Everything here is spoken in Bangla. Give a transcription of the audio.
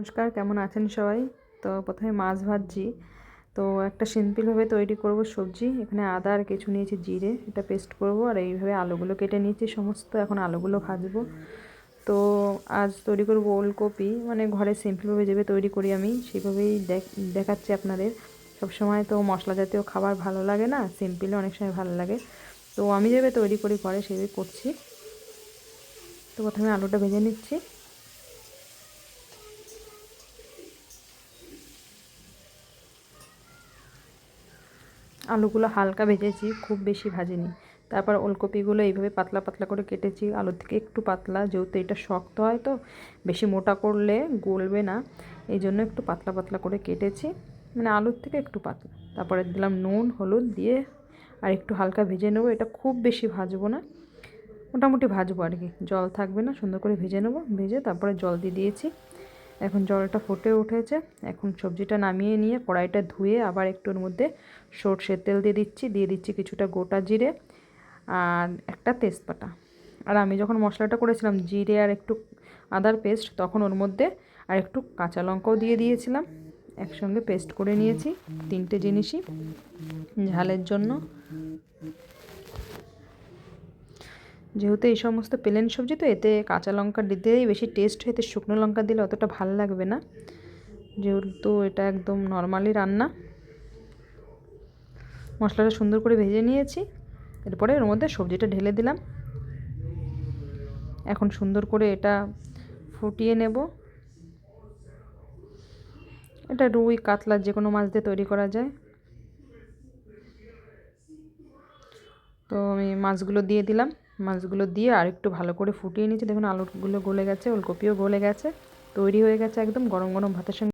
নমস্কার, কেমন আছেন সবাই? তো প্রথমে মাছ ভাজছি। তো একটা সিম্পলভাবে তৈরি করব সবজি। এখানে আদা আর কিছু নিয়েছি, জিরে। এটা পেস্ট করব আর এইভাবে আলুগুলো কেটে নিয়েছি সমস্ত। এখন আলুগুলো ভাজবো। তো আজ তৈরি করব ওলকপি। মানে ঘরে সিম্পলভাবে যেভাবে তৈরি করি আমি, সেভাবেই দেখাচ্ছি আপনাদের। সবসময় তো মশলা জাতীয় খাবার ভালো লাগে না সিম্পলি অনেক সময় ভালো লাগে। তো আমি যেভাবে তৈরি করি ঘরে সেভাবে করছি। তো প্রথমে আলুটা ভেজে নিচ্ছি। আলুগুলো হালকা ভেজেছি, খুব বেশি ভাজিনি। তারপর ওলকপিগুলো এইভাবে পাতলা পাতলা করে কেটেছি। আলুর থেকে একটু পাতলা, যেহেতু এটা শক্ত হয় তো, বেশি মোটা করলে গলবে না। এই জন্য একটু পাতলা পাতলা করে কেটেছি। মানে আলুর থেকে একটু পাতলা। তারপরে দিলাম নুন, হলুদ দিয়ে আর একটু হালকা ভেজে নেব। এটা খুব বেশি ভাজবো না। মোটামুটি ভাজবো আর কি। জল থাকবে না, সুন্দর করে ভেজে নেব। ভেজে তারপরে জল দিয়ে দিয়েছি। এখন জলটা ফুটে উঠেছে। এখন সবজিটা নামিয়ে নিয়ে কড়াইটা ধুয়ে আবার একটুর মধ্যে সর্ষের তেল দিয়ে দিচ্ছি। দিয়ে দিচ্ছি কিছুটা গোটা জিরে আর একটা তেজপাতা। আর আমি যখন মশলাটা করেছিলাম, জিরে আর একটু আদার পেস্ট, তখন ওর মধ্যে আর একটু কাঁচা লঙ্কাও দিয়ে দিয়েছিলাম। একসঙ্গে পেস্ট করে নিয়েছি তিনটে জিনিসই ঝালের জন্য। যেহেতু এই সমস্ত প্লেন সবজি, তো এতে কাঁচা লঙ্কা দিতেই বেশি টেস্ট হয় এতে শুকনো লঙ্কা দিলে অতটা ভালো লাগবে না। যেহেতু এটা একদম নর্মালি রান্না। মশলাটা সুন্দর করে ভেজে নিয়েছি। এরপরে এর মধ্যে সবজিটা ঢেলে দিলাম। এখন সুন্দর করে এটা ফুটিয়ে নেব। এটা রুই, কাতলা যে কোনো মাছ দিয়ে তৈরি করা যায়। তো আমি মাছগুলো দিয়ে দিলাম। মাছগুলো দিয়ে আর একটু ভালো করে ফুটিয়ে নিয়েছি। দেখুন আলুগুলো গলে গেছে, ওলকপিও গলে গেছে, তৈরি হয়ে গেছে একদম গরম গরম ভাতের সঙ্গে।